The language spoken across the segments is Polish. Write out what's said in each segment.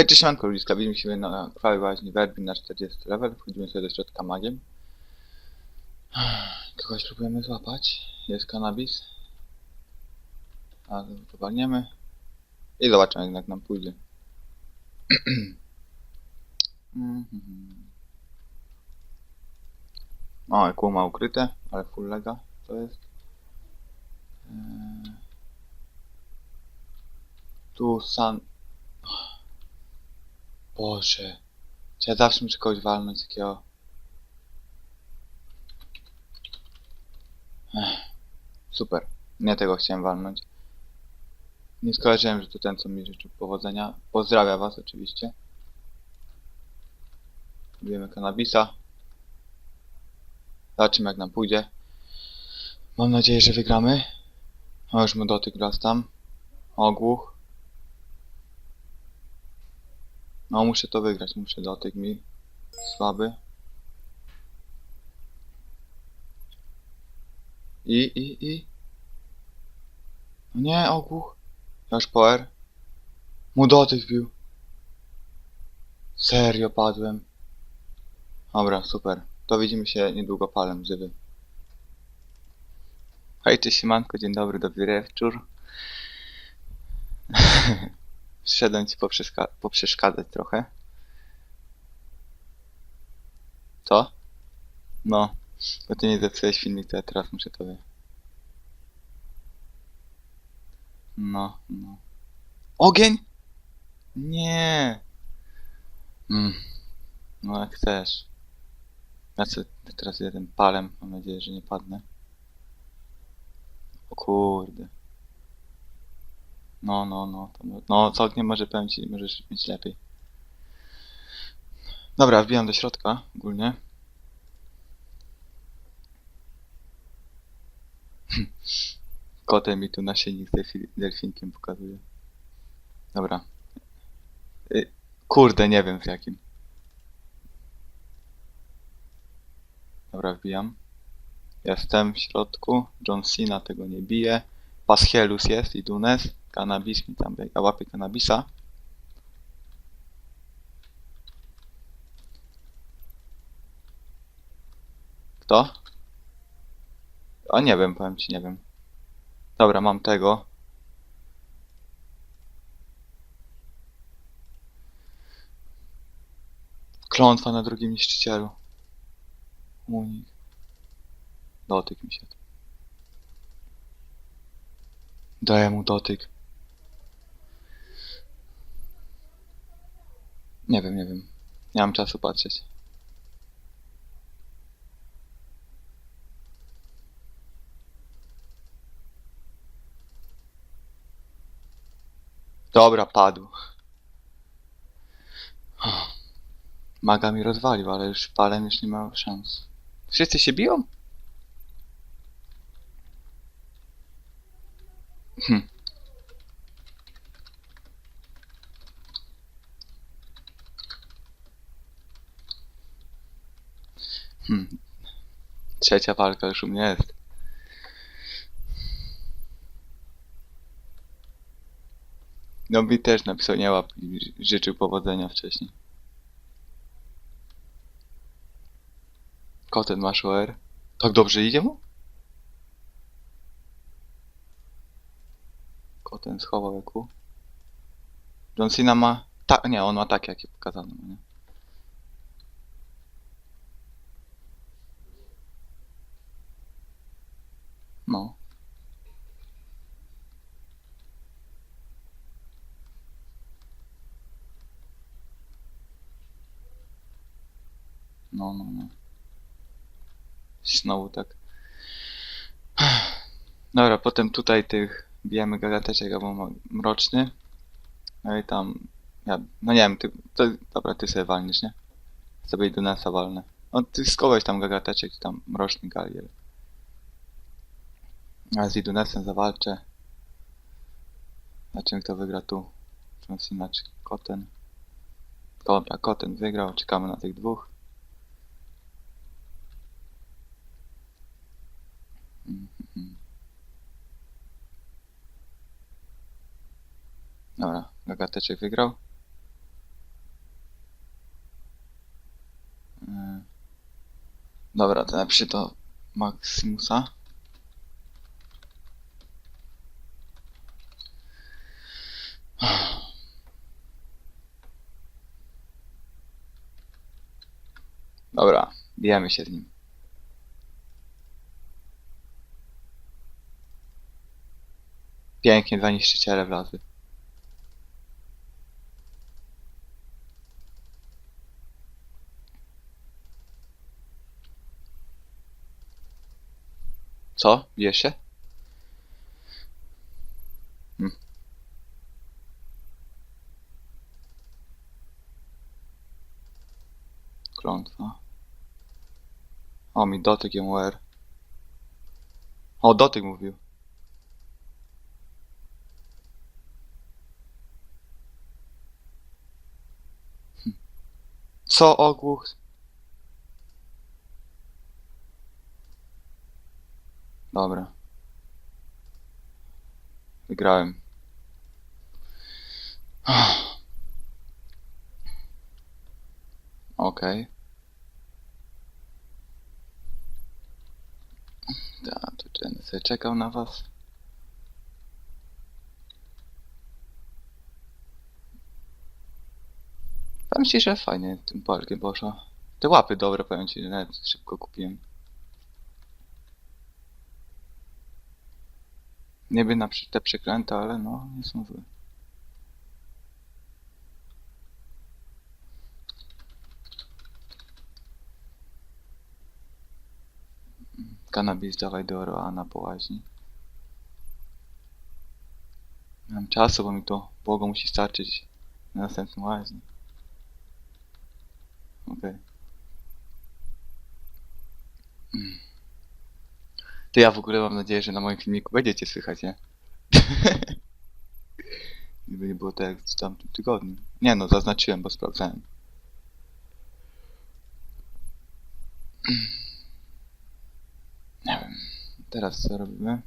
Hej, cześć, manko, ludziska, widzimy się na chwały łaźni Werbin na 40 level, wchodzimy sobie do środka magiem. Kogoś próbujemy złapać, jest kanabis. A, powalniemy. I zobaczymy, jak nam pójdzie. O, ekło ma ukryte, ale full lega to jest. Eee, Tu san... Boże. Czy ja zawsze muszę kogoś walnąć takiego... Ech, super. Nie tego chciałem walnąć. Nie skojarzyłem, że to ten, co mi życzył powodzenia. Pozdrawiam was oczywiście. Bijemy kanabisa. Zobaczymy jak nam pójdzie. Mam nadzieję, że wygramy. O, już mu dotyk raz tam. Ogłuch. No muszę to wygrać, muszę dotyk mi słaby. I, i, i. No nie, ogłuch. Już poer. Mu dotyk bił. Serio padłem. Dobra, super. To widzimy się niedługo palem żywy. Hej, cześć siemanko, dzień dobry, dobry wieczór. Przyszedłem ci poprzeska- poprzeszkadzać trochę. Co? No, bo ty nie zepsułeś filmik, to ja teraz muszę to wy... No, no. Ogień! Nie! Mm. No jak chcesz. Ja sobie teraz jeden palem, mam nadzieję, że nie padnę. O kurde. No, no, no. No, co nie może powiem ci, możesz mieć lepiej. Dobra, wbijam do środka ogólnie. Kotem mi tu naszyjnik z delfi- delfinkiem pokazuje. Dobra. Y, kurde, nie wiem w jakim. Dobra, wbijam. Jestem w środku. John Cena tego nie bije. Paschelus jest i Dunes. Cannabis mi tam biega. Łapie cannabisa. Kto? O nie wiem, powiem ci, nie wiem. Dobra, mam tego. Klątwa na drugim niszczycielu. Unik. Dotyk mi się. Daję mu dotyk. Nie wiem, nie wiem. Nie mam czasu patrzeć. Dobra, padł. Maga mi rozwalił, ale już palem już nie ma szans. Wszyscy się biją? Hm. Hmm. Trzecia walka już u mnie jest. No mi też napisał nie łap i życzył powodzenia wcześniej. Koten masz OR? Tak dobrze idzie mu? Koten schował jaku. John Cena ma... Ta... Nie, on ma takie jakie pokazano, no nie? No. No, no, no. Znowu tak. Dobra, potem tutaj tych bijemy gagateczek albo mroczny. No i tam. Ja, no nie wiem, ty. To, dobra, ty sobie walniesz, nie? Sobie do nasa walnę. No ty skołeś tam gagateczek, tam mroczny galier. A z Idunesem zawalczę. Zobaczymy kto wygra tu. John Cena czy Koten. Dobra, Koten wygrał, czekamy na tych dwóch. Piąteczek wygrał. E, dobra, to napiszę to Maximusa. Dobra, bijamy się z nim. Pięknie dwa niszczyciele wlazły. Co? Bijesz się? Hmm. Klątwa. O, mi dotyk MUR. O, dotyk mówił. Hm. Co ogłuch? Dobra. Wygrałem. Okej. Da, to będę sobie czekał na was. Powiem ci, że fajnie tym parkiem poszło. Te łapy dobre, powiem ci, że nawet szybko kupiłem. Niby na te przekręte, ale no, nie są złe. Kanabis dawaj do Roana po łaźni. Nie mam czasu, bo mi to błogo musi starczyć na następną łaźni. Okej. Mm. To ja w ogóle mam nadzieję, że na moim filmiku będziecie słychać, nie? Gdyby nie było tak jak w tamtym tygodniu. Nie no, zaznaczyłem, bo sprawdzałem. Nie wiem. Teraz co robimy?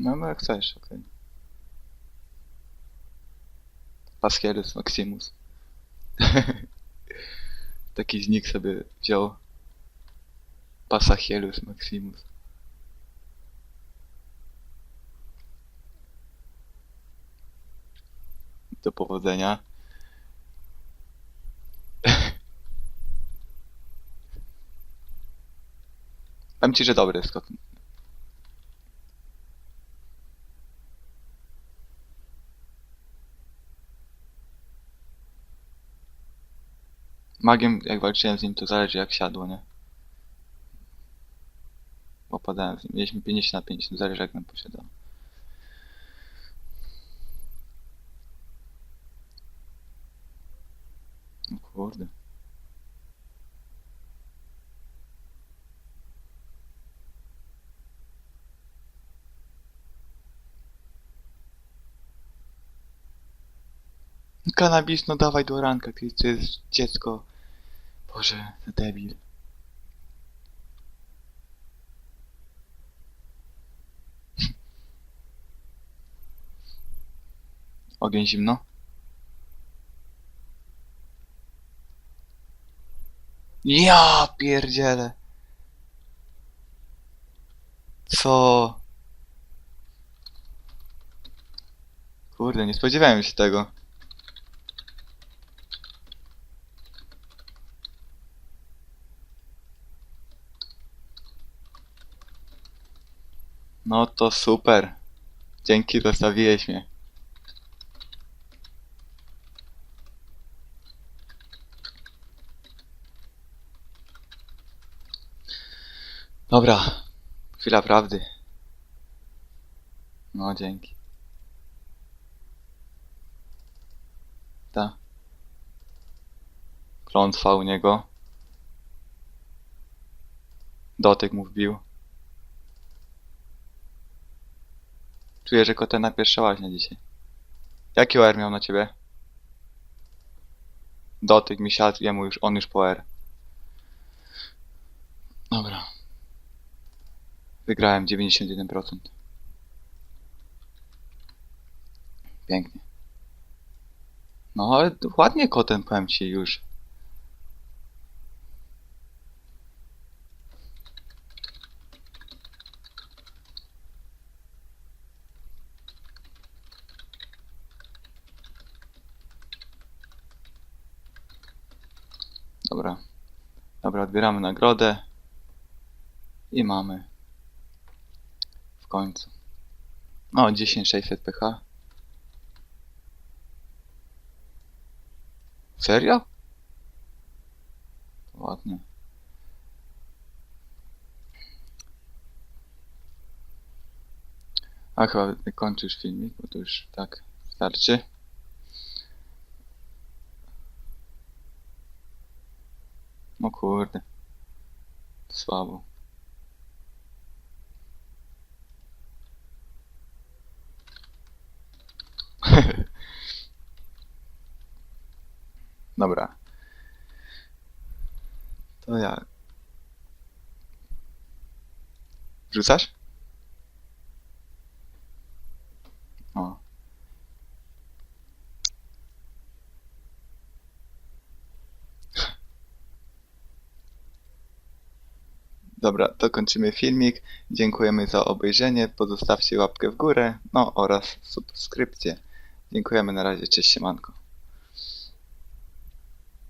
No, no jak chcesz, okej. Paschielus Maximus. Taki znik sobie wziął. Pasachielus Maximus. Do powodzenia. Powiem ci, że dobry jest Magiem, jak walczyłem z nim, to zależy jak siadło, nie? Bo padałem z nim. Mieliśmy 50 na 50, zależy jak nam posiadał. O kurde. Kanabis, no dawaj do ranka, ty jest dziecko. Boże, debil. Ogień zimno? Ja pierdzielę. Co? Kurde, nie spodziewałem się tego. No to super. Dzięki, zostawiłeś mnie. Dobra. Chwila prawdy. No, dzięki. Ta. Klątwa u niego. Dotyk mu wbił. Czuję, że kotena pierwsza łaźnia dzisiaj. Jaki OR miał na ciebie? Dotyk mi siadł, jemu już, on już po R. Dobra. Wygrałem 91%. Pięknie. No ale ładnie kotem powiem ci już. Dobra. Dobra, odbieramy nagrodę. I mamy. W końcu. O, 10600 pH. Serio? Ładnie. A chyba kończysz filmik, bo to już tak starczy. O kurde. Słabo. Dobra. To ja. Wrzucasz? O. Dobra, to kończymy filmik. Dziękujemy za obejrzenie. Pozostawcie łapkę w górę, no oraz subskrypcję. Dziękujemy na razie, cześć siemanko.